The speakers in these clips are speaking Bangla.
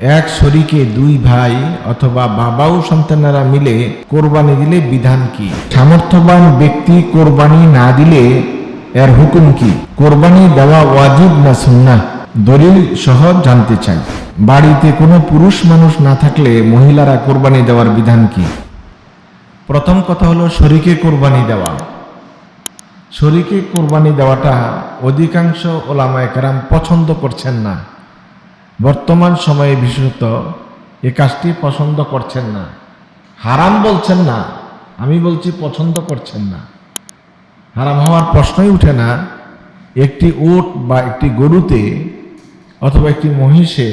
এক শরীকে দুই ভাই অথবা বাবা ও সন্তানেরা মিলে কোরবানি দিলে বিধান কি? সামর্থ্যবান ব্যক্তি কোরবানি না দিলে এর হুকুম কি? কোরবানি দেওয়া ওয়াজিব না সুন্নাহ? দলিল সহ জানতে চাই। বাড়িতে কোনো পুরুষ মানুষ না থাকলে মহিলারা কোরবানি দেওয়ার বিধান কি? প্রথম কথা হলো শরীকে কোরবানি দেওয়া। শরীকে কোরবানি দেওয়াটা অধিকাংশ ওলামায় কেরাম পছন্দ করছেন না। বর্তমান সময়ে বিশেষত এ কাজটি পছন্দ করছেন না। হারাম বলছেন না, আমি বলছি পছন্দ করছেন না। হারাম হওয়ার প্রশ্নই উঠে না, একটি উট বা একটি গরুতে অথবা একটি মহিষে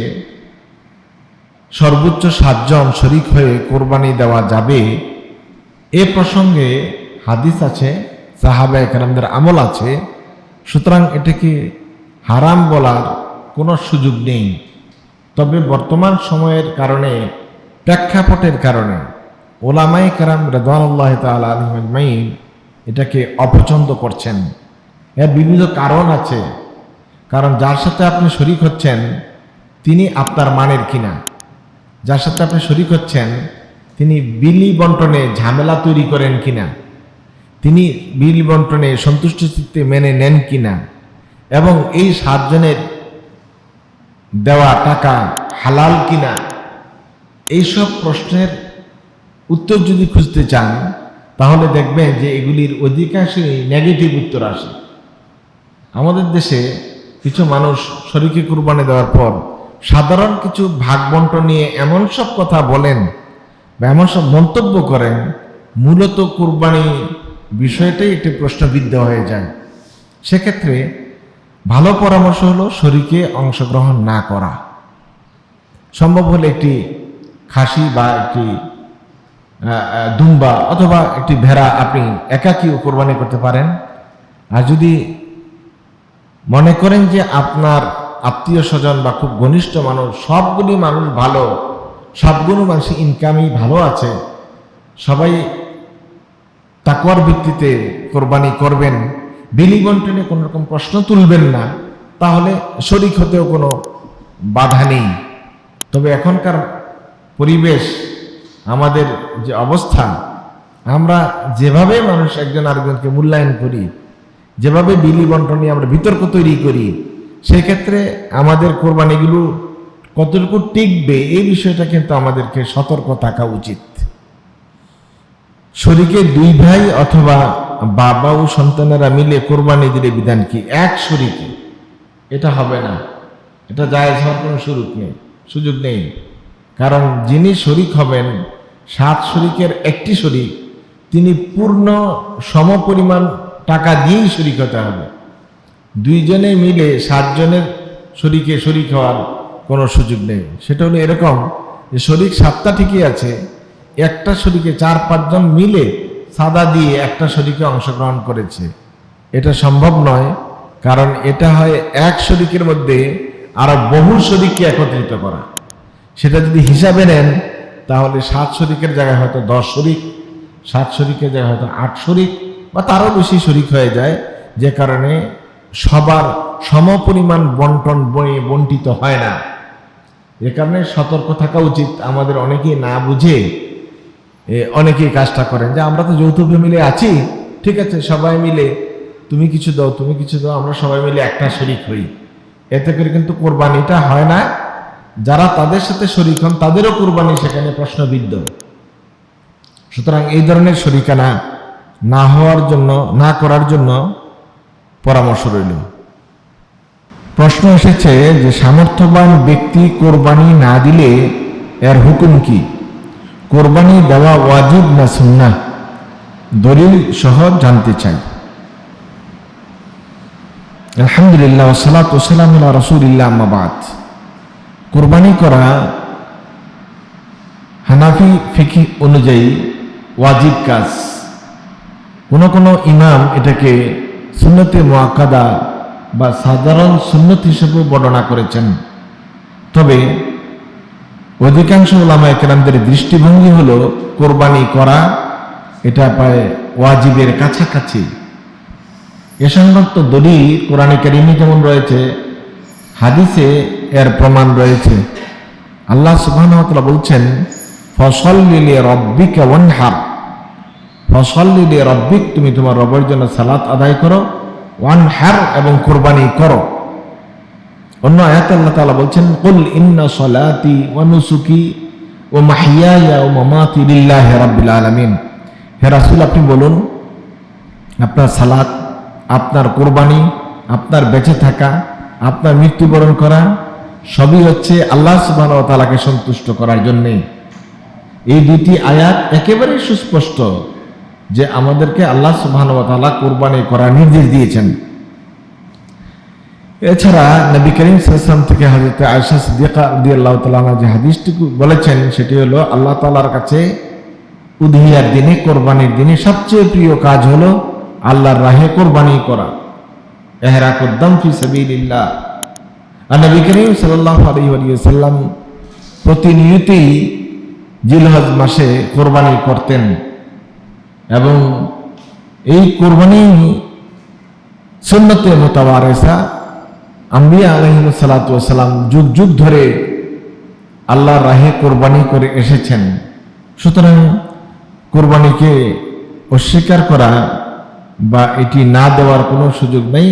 সর্বোচ্চ সাতজন শরিক হয়ে কোরবানি দেওয়া যাবে, এ প্রসঙ্গে হাদিস আছে, সাহাবা একরামদের আমল আছে, সুতরাং এটাকে হারাম বলার কোনো সুযোগ নেই। তবে বর্তমান সময়ের কারণে, প্রেক্ষাপটের কারণে ওলামাই কারাম রেদানুল্লাহ তাল আলমাইন এটাকে অপছন্দ করছেন। এর বিভিন্ন কারণ আছে, কারণ যার সাথে আপনি শরিক হচ্ছেন, তিনি আপনার মানের কিনা। যার সাথে আপনি শরিক হচ্ছেন, তিনি বিলি বন্টনে ঝামেলা তৈরি করেন কিনা। তিনি বিল বন্টনে সন্তুষ্ট চিত্তে মেনে নেন কিনা। এবং এই সাতজনের দেওয়া টাকা হালাল কিনা, এইসব প্রশ্নের উত্তর যদি খুঁজতে চান, তাহলে দেখবেন যে এগুলির অধিকাংশই নেগেটিভ উত্তর আসে। আমাদের দেশে কিছু মানুষ শরীকে কুরবানি দেওয়ার পর সাধারণ কিছু ভাগ বন্টন নিয়ে এমন সব কথা বলেন বা এমন সব মন্তব্য করেন, মূলত কুরবানি বিষয়টাই একটি প্রশ্নবিদ্ধ হয়ে যায়। সেক্ষেত্রে ভালো পরামর্শ হলো শরীরকে অংশগ্রহণ না করা। সম্ভব হলে একটি খাসি বা একটি দুম্বা অথবা একটি ভেড়া আপনি একাকীও কোরবানি করতে পারেন। আর যদি মনে করেন যে আপনার আত্মীয় স্বজন বা খুব ঘনিষ্ঠ মানুষ, সবগুলি মানুষ ভালো, সবগুলো মানুষের ইনকামই ভালো আছে, সবাই তাকুয়ার ভিত্তিতে কোরবানি করবেন বিলি বন্টনে কোনো রকম প্রশ্ন তুলবেন না, তাহলে শরিক হতেও কোনো বাধা নেই। তবে এখনকার পরিবেশ, আমাদের যে অবস্থা, আমরা যেভাবে মানুষ একজন আরেকজনকে মূল্যায়ন করি, যেভাবে বিলি বন্টন আমরা বিতর্ক তৈরি করি, সেক্ষেত্রে আমাদের কোরবানিগুলো কতটুকু টিকবে, এই বিষয়টা কিন্তু আমাদেরকে সতর্ক থাকা উচিত। শরীকে দুই ভাই অথবা বাবা ও সন্তানেরা মিলে কোরবানি দিলে বিধান কি? এক শরীকে। এটা হবে না। এটা জায়েজ হওয়ার কোনো সুযোগ নেই। সুযোগ নেই। কারণ যিনি শরিক হবেন, সাত শরিকের একটি শরিক, তিনি পূর্ণ সমপরিমাণ টাকা দিয়েই শরিক হতে হবে। দুইজনে মিলে সাতজনের শরিকে শরিক হওয়ার কোনো সুযোগ নেই। সেটা হলো এরকম যে শরিক সাতটা ঠিকই আছে একটা শরিকে চার পাঁচজন মিলে সাদা দিয়ে একটা শরিকে অংশগ্রহণ করেছে। এটা সম্ভব নয়, কারণ এটা হয় এক শরিকের মধ্যে আরও বহু শরিককে একত্রিত করা। সেটা যদি হিসাবে নেন, তাহলে সাত শরিকের জায়গায় হয়তো দশ শরিক, সাত শরিকের জায়গায় হয়তো আট শরিক, বা তারও বেশি শরিক হয়ে যায়, যে কারণে সবার সমপরিমাণ বন্টন বয়ে বন্টিত হয় না। এ কারণে সতর্ক থাকা উচিত। আমাদের অনেকেই না বুঝে অনেকেই কাজটা করেন। যে আমরা তো যৌথ ফ্যামিলি আছি, ঠিক আছে, সবাই মিলে, তুমি কিছু দাও, তুমি কিছু দাও, আমরা সবাই মিলে একটা শরিক হই। এতে করে কিন্তু কোরবানিটা হয় না। যারা তাদের সাথে শরিক হন, তাদেরও কোরবানি সেখানে প্রশ্নবিদ্ধ। সুতরাং এই ধরনের শরিকানা না হওয়ার জন্য, না করার জন্য পরামর্শ রইল। প্রশ্ন এসেছে যে, সামর্থ্যবান ব্যক্তি কোরবানি না দিলে এর হুকুম কি? কোরবানি দেওয়া ওয়াজিব না সুন্না দলিল সহ জানতে চাই। আলহামদুলিল্লাহ সালাত ওসালাম রসুলিল্লাহ আম্মাবাদ কোরবানি করা হানাফি ফিকি অনুযায়ী ওয়াজিব কাজ। কোনো কোনো ইমাম এটাকে সুন্নতে মোয়াক্কাদা বা সাধারণ সুন্নত হিসেবে বর্ণনা করেছেন। তবে অধিকাংশ ওলামা একরামদের দৃষ্টিভঙ্গি হলো, কোরবানি করা, এটা প্রায় ওয়াজিবের কাছাকাছি। এ সংক্রান্ত দলিল কোরআনে কারিমে যেমন রয়েছে, হাদিসে এর প্রমাণ রয়েছে। আল্লাহ সুবহানাহু বলছেন ফসল্লিলি রব্বিকা ওয়ানহার। লিলে রব্বিক, তুমি তোমার রবের জন্য সালাত আদায় করো ওয়ান ওয়ানহার এবং কোরবানি করো। অন্য আয়াত আল্লাহ তাআলা বলছেন, কুল ইন্না সলাতি ওয়া নুসুকি ওয়া মাহইয়ায়া ওয়া মামাতি লিল্লাহি রাব্বিল আলামিন। হে রাসূল, আপনি বলুন, আপনার সালাত, আপনার কোরবানি, আপনার বেঁচে থাকা, আপনার মৃত্যুবরণ করা, সবই হচ্ছে আল্লাহ সুবহানাহু ওয়া তাআলাকে সন্তুষ্ট করার জন্যে এই দুটি আয়াত একেবারে সুস্পষ্ট যে আমাদেরকে আল্লাহ সুবহানাহু ওয়া তাআলা কোরবানি করার নির্দেশ দিয়েছেন। এছাড়া নবী করিম সাল্লাম থেকে হজরত আয়সা সিদ্দিকা রাদিয়াল্লাহু তাআলা আনহা যে হাদিসটুকু বলেছেন, সেটি হলো আল্লাহ তাআলার কাছে উদহিয়ার দিনে, কোরবানির দিনে সবচেয়ে প্রিয় কাজ হলো আল্লাহর রাহে কোরবানি করা। এহরা কুদ্দাম ফি সাবিলিল্লাহ। আর নবী করিম সাল্লাল্লাহু আলাইহি ওয়া সাল্লাম প্রতিনিয়তই জিলহজ মাসে কোরবানি করতেন এবং এই কোরবানি সুন্নতে মোতাবারেসা আম্বিয়া আলহিমসালাম যুগ যুগ ধরে আল্লাহর রাহে কোরবানি করে এসেছেন। সুতরাং কোরবানিকে অস্বীকার করা বা এটি না দেওয়ার কোনো সুযোগ নেই।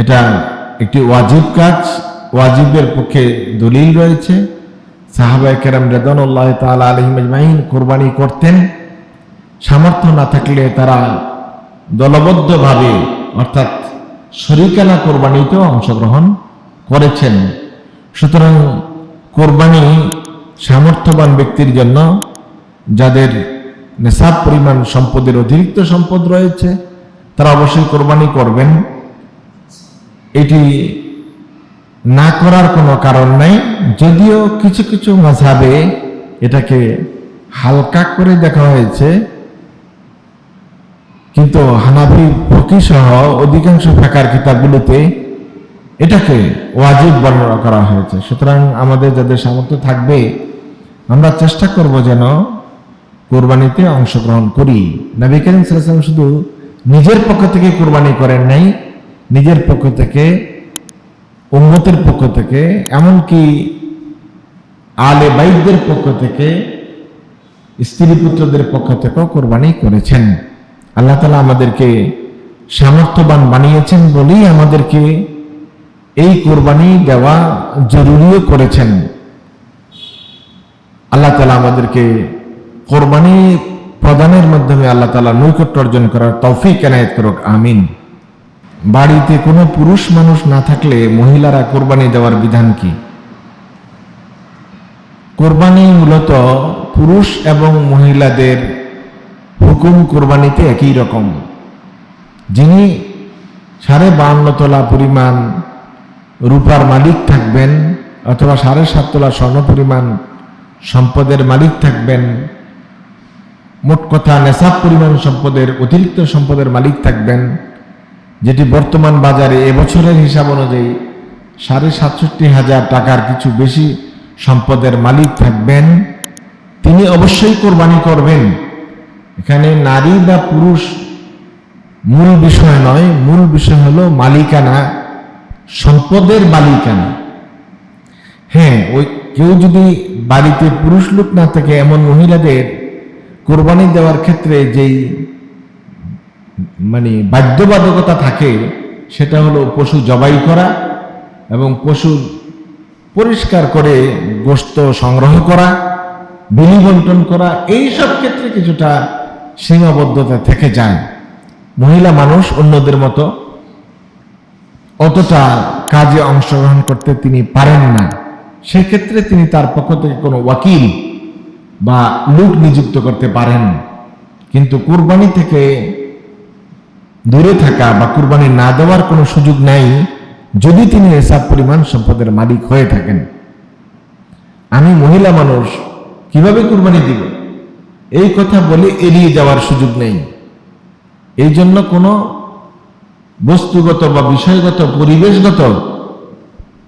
এটা একটি ওয়াজিব কাজ, ওয়াজিবের পক্ষে দলিল রয়েছে। সাহাবাই কেরাম রেদনুল্লাহ তালা আলহিম আজমাইন কোরবানি করতেন। সামর্থ্য না থাকলে তারা দলবদ্ধভাবে, অর্থাৎ শরিকানা কোরবানিতেও অংশগ্রহণ করেছেন। সুতরাং কোরবানি সামর্থ্যবান ব্যক্তির জন্য যাদের নেশাব পরিমাণ সম্পদের অতিরিক্ত সম্পদ রয়েছে, তারা অবশ্যই কোরবানি করবেন। এটি না করার কোনো কারণ নাই, যদিও কিছু কিছু মাঝাবে এটাকে হালকা করে দেখা হয়েছে। কিন্তু হানাফি ফকি সহ অধিকাংশ ফেকার কিতাবগুলোতে এটাকে ওয়াজিব বর্ণনা করা হয়েছে। সুতরাং আমাদের যাদের সামর্থ্য থাকবে, আমরা চেষ্টা করব যেন কোরবানিতে অংশগ্রহণ করি। নবী করিম সাল্লাম শুধু নিজের পক্ষ থেকে কোরবানি করেন নাই, নিজের পক্ষ থেকে উন্মতের পক্ষ থেকে, এমনকি আলে বাইকদের পক্ষ থেকে, স্ত্রী পুত্রদের পক্ষ থেকেও কোরবানি করেছেন। আল্লাহ তালা আমাদেরকে সামর্থ্যবান বানিয়েছেন বলেই আমাদেরকে এই কোরবানি দেওয়া জরুরিও করেছেন। আল্লাহ তালা আমাদেরকে কোরবানি প্রদানের মাধ্যমে আল্লাহ তালা নৈকট্য অর্জন করার তৌফিক এনায়ত করুক, আমিন। বাড়িতে কোনো পুরুষ মানুষ না থাকলে মহিলারা কোরবানি দেওয়ার বিধান কি? কোরবানি মূলত পুরুষ এবং মহিলাদের হুকুম কোরবানিতে একই রকম। যিনি সাড়ে বাহান্ন তোলা পরিমাণ রূপার মালিক থাকবেন অথবা সাড়ে সাত তোলা স্বর্ণ পরিমাণ সম্পদের মালিক থাকবেন, মোট কথা নেশাব পরিমাণ সম্পদের, অতিরিক্ত সম্পদের মালিক থাকবেন, যেটি বর্তমান বাজারে এবছরের হিসাব অনুযায়ী সাড়ে সাতষট্টি হাজার টাকার কিছু বেশি সম্পদের মালিক থাকবেন, তিনি অবশ্যই কোরবানি করবেন। এখানে নারী বা পুরুষ মূল বিষয় নয়, মূল বিষয় হলো মালিকানা, সম্পদের মালিকানা। হ্যাঁ ওই কেউ যদি বাড়িতে পুরুষ লোক না থাকে, এমন মহিলাদের কোরবানি দেওয়ার ক্ষেত্রে যেই মানে বাধ্যবাধকতা থাকে, সেটা হলো পশু জবাই করা এবং পশু পরিষ্কার করে গোস্ত সংগ্রহ করা, বিলি বন্টন করা এই সব ক্ষেত্রে কিছুটা সীমাবদ্ধতা থেকে যায়। মহিলা মানুষ অন্যদের মতো অতটা কাজে অংশগ্রহণ করতে তিনি পারেন না। সেক্ষেত্রে তিনি তার পক্ষ থেকে কোনো ওয়াকিল বা লোক নিযুক্ত করতে পারেন। কিন্তু কুরবানি থেকে দূরে থাকা বা কুরবানি না দেওয়ার কোনো সুযোগ নাই যদি তিনি এসব পরিমাণ সম্পদের মালিক হয়ে থাকেন। আমি মহিলা মানুষ কীভাবে কুরবানি দিব? এই কথা বলে এড়িয়ে যাওয়ার সুযোগ নেই। এই জন্য কোনো বস্তুগত বা বিষয়গত, পরিবেশগত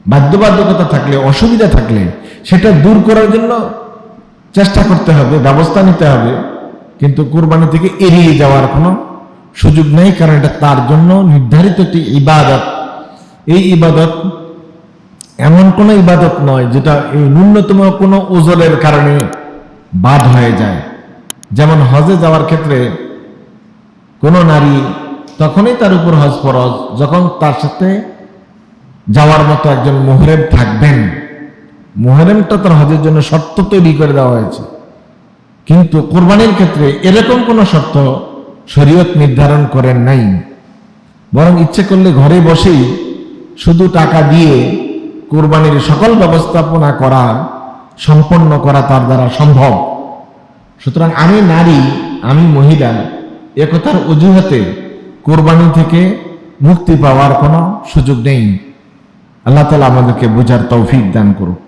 বাধ্যবাধকতা থাকলে, অসুবিধা থাকলে, সেটা দূর করার জন্য চেষ্টা করতে হবে, ব্যবস্থা নিতে হবে। কিন্তু কোরবানি থেকে এড়িয়ে যাওয়ার কোনো সুযোগ নেই, কারণ এটা তার জন্য নির্ধারিত একটি ইবাদত। এই ইবাদত এমন কোনো ইবাদত নয় যেটা এই ন্যূনতম কোনো ওজনের কারণে বাদ হয়ে যায়। যেমন হজে যাওয়ার ক্ষেত্রে কোনো নারী তখনই তার উপর হজ ফরজ, যখন তার সাথে যাওয়ার মতো একজন মোহরেম থাকবেন। মোহরেমটা তার হজের জন্য শর্ত তৈরি করে দেওয়া হয়েছে। কিন্তু কোরবানির ক্ষেত্রে এরকম কোনো শর্ত শরীয়ত নির্ধারণ করেন নাই। বরং ইচ্ছে করলে ঘরে বসেই শুধু টাকা দিয়ে কোরবানির সকল ব্যবস্থাপনা করা, সম্পন্ন করা তার দ্বারা সম্ভব। সুতরাং আমি নারী, আমি মহিলা একথার অজুহাতে কোরবানি থেকে মুক্তি পাওয়ার কোনো সুযোগ নেই। আল্লাহ তালা আমাদেরকে বোঝার তৌফিক দান করুক।